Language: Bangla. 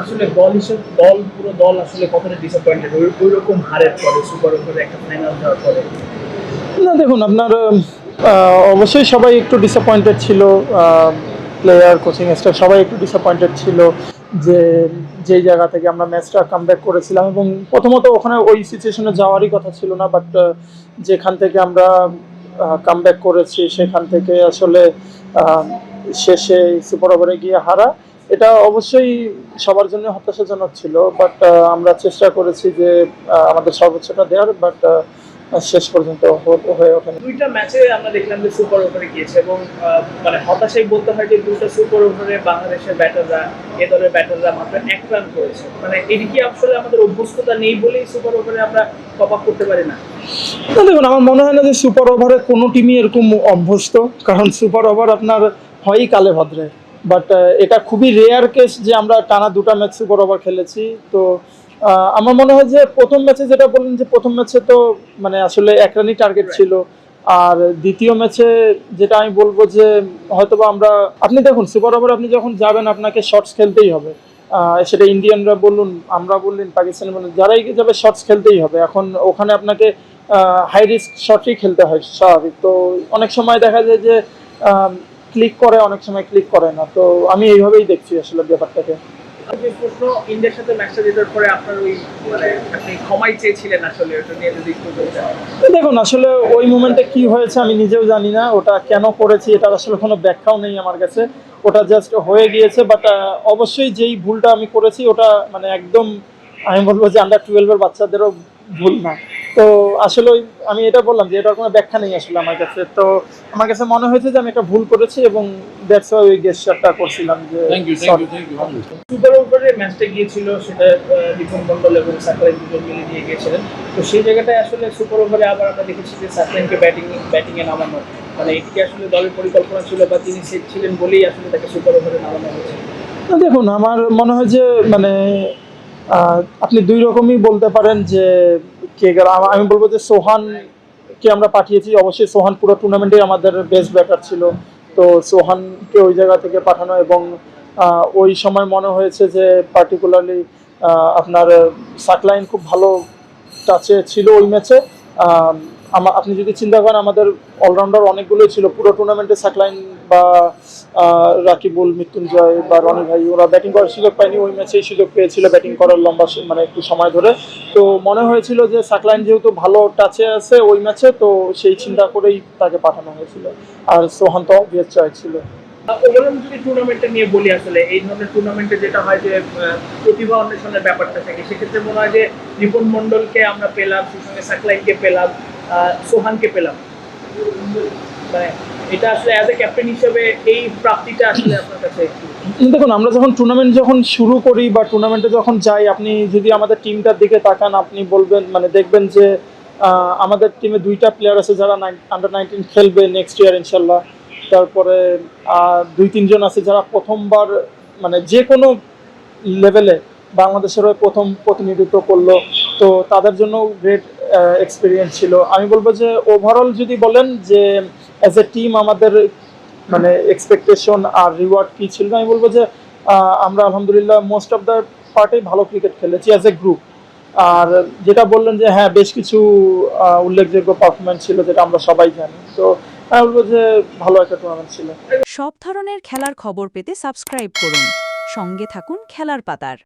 আসলে দল হিসেবে দল পুরো দল আসলে কতটা ডিসঅ্যাপয়েন্টেড ওই রকম হারের পরে সুপার ওভারে একটা ফাইনাল যাওয়ার পরে। না, দেখুন, আপনার অবশ্যই সবাই একটু ডিসঅ্যাপয়েন্টেড ছিল প্লেয়ার কোচিং স্টাফ সবাই একটু ডিসঅ্যাপয়েন্টেড ছিল যে যেই জায়গা থেকে আমরা ম্যাচটা কামব্যাক করেছিলাম এবং প্রথমত ওখানে ওই সিচুয়েশনে যাওয়ারই কথা ছিল না বাট যেখান থেকে আমরা কামব্যাক করেছি, সেখান থেকে আসলে শেষে সুপার ওভারে গিয়ে হারা। এটা অবশ্যই সবার জন্য হতাশাজনক ছিল বাট আমরা চেষ্টা করেছি যে আমাদের সর্বোচ্চটা দেওয়ার বাট শেষ পর্যন্ত হয়ে ওঠেনি। দুইটা ম্যাচে আমরা দেখলাম যে সুপার ওভারে গিয়েছে এবং মানে হতাশাই বলতে হয় যে দুইটা সুপার ওভারে বাংলাদেশের ব্যাটাররা এ দলের ব্যাটাররা মাত্র এক রান করেছে। মানে এদিকে আসলে আমাদের অভ্যস্ততা নেই বলেই সুপার ওভারে আমরা কপ আপ করতে পারি না? না দেখুন আমার মনে হয় না যে সুপার ওভারে কোনো টিমই এরকম অভ্যস্ত কারণ সুপার ওভার আপনার হয়ই কালে ভদ্রে। বাট এটা খুবই রেয়ার কেস যে আমরা টানা দুটা ম্যাচে বরাবর খেলেছি। তো আমার মনে হয় যে প্রথম ম্যাচে যেটা বললেন যে প্রথম ম্যাচে তো মানে আসলে এক রানই টার্গেট ছিল। আর দ্বিতীয় ম্যাচে যেটা আমি বলব যে হয়তোবা আমরা আপনি দেখুন সুপার ওভার আপনি যখন যাবেন আপনাকে শর্টস খেলতেই হবে। সেটা ইন্ডিয়ানরা বলুন আমরা বললেন পাকিস্তানি বলুন যারাই যাবে শর্টস খেলতেই হবে। এখন ওখানে আপনাকে হাই রিস্ক শটই খেলতে হয় স্বাভাবিক। তো অনেক সময় দেখা যায় যে ক্লিক করে অনেক সময় ক্লিক করে না। তো আমি এইভাবেই দেখছি আসলে ব্যাপারটাকে। প্রশ্ন ইন্ডিয়ার সাথে ম্যাচটা জেতার পরে আপনার ওই মানে আপনি ক্ষমাই চেয়েছিলেন আসলে ওটা নিয়ে যদি একটু বলতেন। তো দেখুন আসলে ওই মোমেন্টে কি হয়েছে আমি নিজেও জানি না। ওটা কেন করেছি এটার আসলে কোনো ব্যাখ্যাও নেই আমার কাছে। ওটা জাস্ট হয়ে গিয়েছে বাট অবশ্যই যেই ভুলটা আমি করেছি ওটা মানে একদম আমি বলব যে আন্ডার টুয়েলভের বাচ্চাদেরও ভুল না। তো আসলে ওই আমি এটা বললাম যে এটার কোনো ব্যাখ্যা নেই আসলে আমার কাছে। তো আমার কাছে মনে হয়েছে যে আমি একটা ভুল করেছি এবং দ্যাটস ওয়াই ওই গেস্টারটা করছিলাম যে. সুপার ওভারে ম্যাচটা গিয়েছিল সেটা দীপন মন্ডল এবং সাকলাইন দুজন মিলে দিয়ে গিয়েছিলেন। তো সেই জায়গাটায় আসলে সুপার ওভারে আবার আমরা দেখেছি যে সাকলাইনকে ব্যাটিং ব্যাটিংয়ে নামানো। মানে এটিকে আসলে দলের পরিকল্পনা ছিল বা তিনি সেট ছিলেন বলেই আসলে তাকে সুপার ওভারে নামানো হয়েছে। দেখুন আমার মনে হয় যে মানে আপনি দুই রকমই বলতে পারেন যে কে আমি বলব যে সোহানকে আমরা পাঠিয়েছি। অবশ্যই সোহান পুরো টুর্নামেন্টে আমাদের বেস্ট ব্যাটার ছিল। তো সোহানকে ওই জায়গা থেকে পাঠানো এবং ওই সময় মনে হয়েছে যে পার্টিকুলারলি আপনার সাকলাইন খুব ভালো টাচে ছিল ওই ম্যাচে আপনি যদি চিন্তা করেন, আমাদের অলরাউন্ডার অনেকগুলোই ছিল। পুরো টুর্নামেন্টে সাকলাইন বা রাকিবুল, মৃত্যুঞ্জয় বা রনি ভাই, ওরা ব্যাটিং করার সুযোগ পায়নি। ওই ম্যাচেই সুযোগ পেয়েছিল ব্যাটিং করার লম্বা মানে একটু সময় ধরে। তো মনে হয়েছিল যে সাকলাইন যেহেতু ভালো টাচে আছে ওই ম্যাচে তো সেই চিন্তা করেই তাকে পাঠানো হয়েছিল। আর সোহান তো অবভিয়াস চয়েস ছিল। যদি টুর্নামেন্টটা নিয়ে বলি আসলে, এই ধরনের টুর্নামেন্টে যেটা হয় যে প্রতিভা অন্বেষণের ব্যাপারটা থাকে, সেক্ষেত্রে মনে হয় যে রিপন মন্ডলকে আমরা পেলাম, সেই সঙ্গে সাকলাইনকে পেলাম সোহানকে পেলাম। মানে এটা আসলে অ্যাজ এ ক্যাপ্টেন হিসেবে এই প্রাপ্তিটা আসলে আপনার কাছে? দেখুন, আমরা যখন টুর্নামেন্ট যখন শুরু করি বা টুর্নামেন্টে যখন যাই, আপনি যদি আমাদের টিমটার দিকে তাকান, আপনি বলবেন মানে দেখবেন যে আমাদের টিমে দুইটা প্লেয়ার আছে যারা আন্ডার নাইনটিন খেলবে নেক্সট ইয়ার ইনশাল্লাহ। তারপরে দুই, তিনজন আছে যারা প্রথমবার মানে যে কোনো লেভেলে বাংলাদেশের হয়ে প্রথম প্রতিনিধিত্ব করল। তো তাদের জন্য গ্রেট এক্সপিরিয়েন্স ছিল। আমি বলব যে ওভারঅল যদি বলেন যে অ্যাজ এ টিম আমাদের মানে এক্সপেকটেশন আর রিওয়ার্ড কি ছিল? আমি বলব যে আমরা আলহামদুলিল্লাহ মোস্ট অফ দ্য পার্টেই ভালো ক্রিকেট খেলেছি অ্যাজ এ গ্রুপ আর যেটা বললেন যে হ্যাঁ বেশ কিছু উল্লেখযোগ্য পারফরমেন্স ছিল যেটা আমরা সবাই জানি। তো আমি বলব যে, ভালো একটা টুর্নামেন্ট ছিল। সব ধরনের খেলার খবর পেতে সাবস্ক্রাইব করুন। সঙ্গে থাকুন খেলার পাতার।